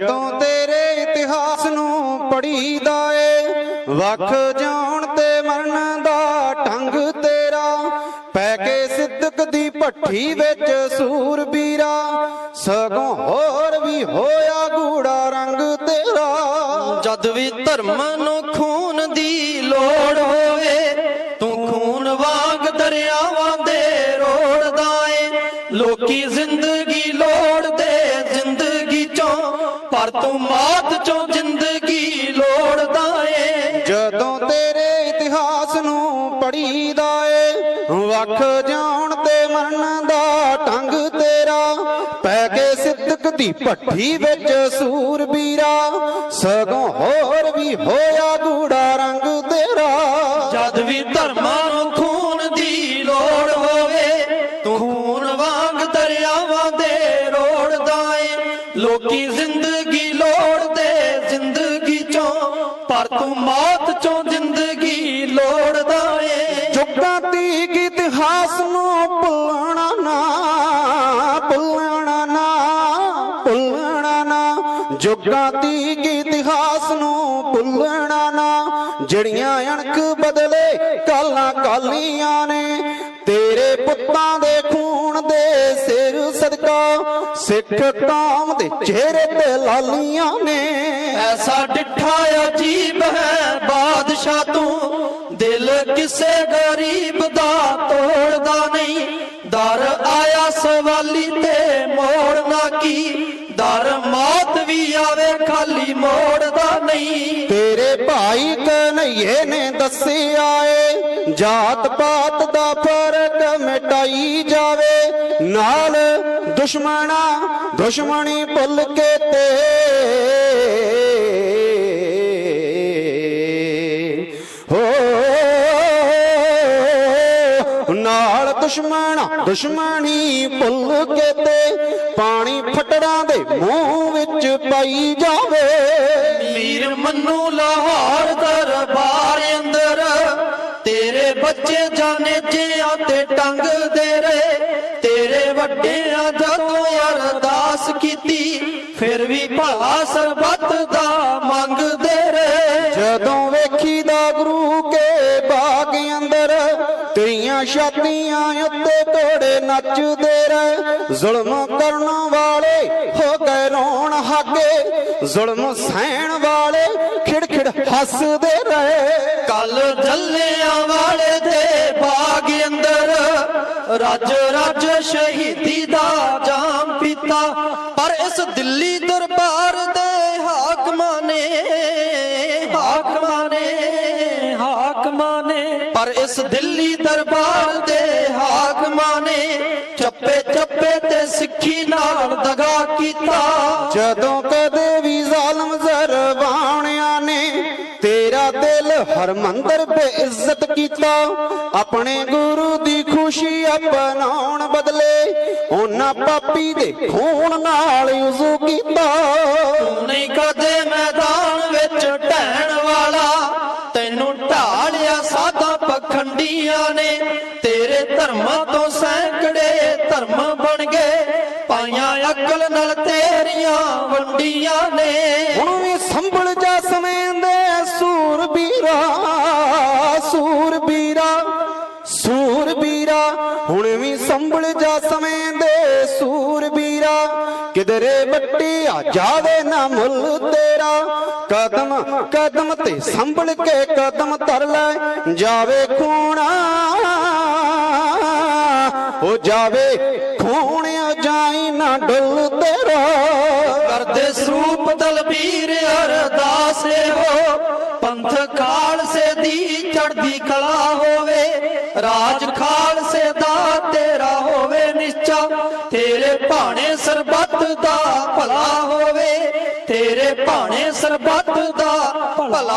ਜਦੋਂ ਤੇਰੇ ਇਤਿਹਾਸ ਨੂੰ ਪੜੀਦਾ ਏ, ਵੱਖ ਜਾਣ ਤੇ ਮਰਨ ਦਾ ਢੰਗ ਤੇਰਾ। ਪੈ ਕੇ ਸਿੱਦਕ ਦੀ ਭੱਠੀ ਵਿੱਚ ਸੂਰਬੀਰਾ ਸਗੋਂ ਹੋਰ ਵੀ ਹੋਇਆ ਗੂੜਾ ਰੰਗ ਤੇਰਾ। ਜਦ ਵੀ ਧਰਮ ਨੂੰ ਖੂਨ ਦੀ ਲੋੜ ਹੋਵੇ, ਤੂੰ ਖੂਨ ਵਾਂਗ ਦਰਿਆਵਾਂ ਦੇ ਰੋੜਦਾ ਏ। ਲੋਕੀ ਜ਼ਿੰਦਗੀ ਲੋੜ ਪਰ ਤੂੰ ਮੌਤ ਚੋਂ ਜ਼ਿੰਦਗੀ ਲੋੜਦਾ ਏ ਜਦੋਂ ਤੇਰੇ ਇਤਿਹਾਸ ਨੂੰ ਪੜੀਦਾ ਏ ਵੱਖ ਜਾਣ ਤੇ ਮਰਨ ਦਾ ਢੰਗ ਤੇਰਾ। ਪੈ ਕੇ ਸਿੱਦਕ ਦੀ ਭੱਠੀ ਵਿੱਚ ਸੂਰਬੀਰਾ ਸਗੋਂ ਹੋਰ ਵੀ ਹੋਇਆ ਗੂੜਾ ਰੰਗ ਤੇਰਾ। ਜਦ ਵੀ ਧਰਮਾਂ ਲੋਕੀ ਜ਼ਿੰਦਗੀ ਲੋੜਦੇ, ਜ਼ਿੰਦਗੀ ਚੋਂ। ਪਰ ਤੂੰ ਮੌਤ ਚੋਂ ਜ਼ਿੰਦਗੀ ਲੋੜਦਾ ਏ। ਜੁਗਾਂ ਤੀਕ ਇਤਿਹਾਸ ਨੂੰ ਭੁੱਲਣਾ ਨਾ ਭੁੱਲਣਾ ਨਾ ਭੁੱਲਣਾ ਨਾ। ਜੁਗਾਂ ਤੀਕ ਇਤਿਹਾਸ ਨੂੰ ਭੁੱਲਣਾ ਨਾ। ਜਿਹੜੀਆਂ ਅਣਖ ਬਦਲੇ ਕਾਲਾਂ ਕਾਲੀਆਂ ਨੇ, ਤੇਰੇ ਪੁੱਤਾਂ ਦੇ ਖੂਨ ਸਿੱਖ ਕੌਮ ਦੇ ਚਿਹਰੇ ਤੇ ਲਾਲੀਆਂ ਨੇ। ਐਸਾ ਡਿੱਠਾ ਅਜੀਬ ਹੈ ਬਾਦਸ਼ਾਹ ਤੂੰ। ਦਿਲ ਕਿਸੇ ਗਰੀਬ ਦਾ ਤੋੜਦਾ ਨਹੀਂ। ਦਰ ਆਇਆ ਸਵਾਲੀ ਤੇ ਮੋੜਨਾ ਕੀ। ਦਰ ਮੌਤ ਵੀ ਆਵੇ ਖਾਲੀ ਮੋੜਦਾ ਨਹੀਂ। ਤੇਰੇ ਭਾਈ ਕਨਈਏ ਨੇ ਦੱਸਿਆ ਏ ਜਾਤ ਪਾਤ ਦਾ ਫ਼ਰਕ ਮਿਟਾਈ ਜਾਵੇ। ਨਾਲ ਦੁਸ਼ਮਣਾ, ਦੁਸ਼ਮਣੀ ਭੁੱਲ ਕੇ ਤੇ ਹੋ। ਨਾਲ ਦੁਸ਼ਮਣਾ, ਦੁਸ਼ਮਣੀ ਭੁੱਲ ਕੇ ਤੇ ਪਾਣੀ ਫਟੜਾਂ ਦੇ ਮੂੰਹ ਵਿੱਚ ਪਾਈ ਜਾਵੇ। ਮੀਰ ਮੰਨੂ ਲਾਹੌਰ ਦਰਬਾਰ ਅੰਦਰ, ਤੇਰੇ ਬੱਚੇ ਜਾਣੇ ਜਿਆਂ ਤੇ ਟੰਗਦੇ ਰਹੇ ਵੱਡਿਆਂ ਜਦੋਂ ਅਰਦਾਸ ਕੀਤੀ, ਫਿਰ ਵੀ ਭਲਾ ਸਰਬੱਤ ਦਾ ਮੰਗਦੇ ਰਹੇ। ਜਦੋਂ ਵੇਖੀਦਾ ਗੁਰੂ ਕੇ ਬਾਗ ਅੰਦਰ, ਤੇਰੀਆਂ ਛਾਤੀਆਂ ਉੱਤੇ ਘੋੜੇ ਨੱਚਦੇ ਰਹੇ। ਜ਼ੁਲਮ ਕਰਨ ਵਾਲੇ ਹੋ ਗਏ ਰੋਣ ਹਾਗੇ, ਜ਼ੁਲਮ ਸਹਿਣ ਵਾਲੇ ਖਿੜਖਿੜ ਹੱਸਦੇ ਰਹੇ। ਕੱਲ ਜੱਲਿਆਂ ਰੱਜ ਰੱਜ ਸ਼ਹੀਦੀ ਦਾ ਜਾਮ ਪੀਤਾ ਪਰ ਇਸ ਦਿੱਲੀ ਦਰਬਾਰ ਦੇ ਹਾਕਮਾਂ ਨੇ ਹਾਕਮਾਂ ਨੇ ਹਾਕਮਾਂ ਨੇ ਪਰ ਇਸ ਦਿੱਲੀ ਦਰਬਾਰ ਦੇ ਹਾਕਮਾਂ ਨੇ ਚੱਪੇ ਚੱਪੇ ਤੇ ਸਿੱਖੀ ਨਾਲ ਦਗਾ ਕੀਤਾ। ਜਦੋਂ ਕਦੇ ਵੀ ਜ਼ਾਲਮ ਜ਼ਰਵਾਣਿਆਂ ਨੇ ਤੇਰਾ ਦਿਲ ਹਰਮੰਦਰ ਬੇਇੱਜ਼ਤ ਕੀਤਾ ਆਪਣੇ ਗੁਰੂ ਖੁਸ਼ੀ ਅਪਣਾਉਣ ਬਦਲੇ ਉਹਨਾਂ ਪਾਪੀ ਦੇ ਖੂਨ ਨਾਲ ਉਜ਼ੂ ਕੀਤਾ। ਤੂੰ ਨਹੀਂ ਕਦੇ ਮੈਦਾਨ ਵਿੱਚ ਢਹਿਣ ਵਾਲਾ ਤੈਨੂੰ ਢਾਲਿਆ ਸਾਦਾ ਪਖੰਡੀਆਂ ਨੇ। ਤੇਰੇ ਧਰਮਾਂ ਤੋਂ ਸੈਂਕੜੇ ਧਰਮ ਬਣ ਗਏ ਪਾਈਆਂ ਅਕਲ ਨਾਲ ਤੇਰੀਆਂ ਵੰਡੀਆਂ ਨੇ। ਹੁਣ ਵੀ ਸੰਭਲ ਜਾ ਸਮੇਂ ਦੇ ਸੂਰਬੀਰਾ ਸੂਰਬੀਰਾ। ਸੰਭਲ ਜਾ ਸਮੇਂ ਦੇ ਸੂਰਬੀਰਾ ਕਿਧਰੇ ਬੱਟੀ ਆ ਜਾਵੇ ਨਾ ਮੁੱਲ ਤੇਰਾ। ਕਦਮ ਕਦਮ ਤੇ ਸੰਭਲ ਕੇ ਕਦਮ ਧਰ ਲੈ। ਜਾਵੇ ਖੂਣਾ, ਹੋ ਜਾਵੇ ਖੂਣ ਜਾਈ ਨਾ ਡੁੱਲ ਤੇਰਾ। ਕਰਦੇ ਸਰੂਪ ਤਲਬੀਰ ਅਰਦਾਸੇ ਸਰਬੱਤ ਦਾ ਭਲਾ ਹੋਵੇ ਤੇਰੇ ਭਾਣੇ ਸਰਬੱਤ ਦਾ ਭਲਾ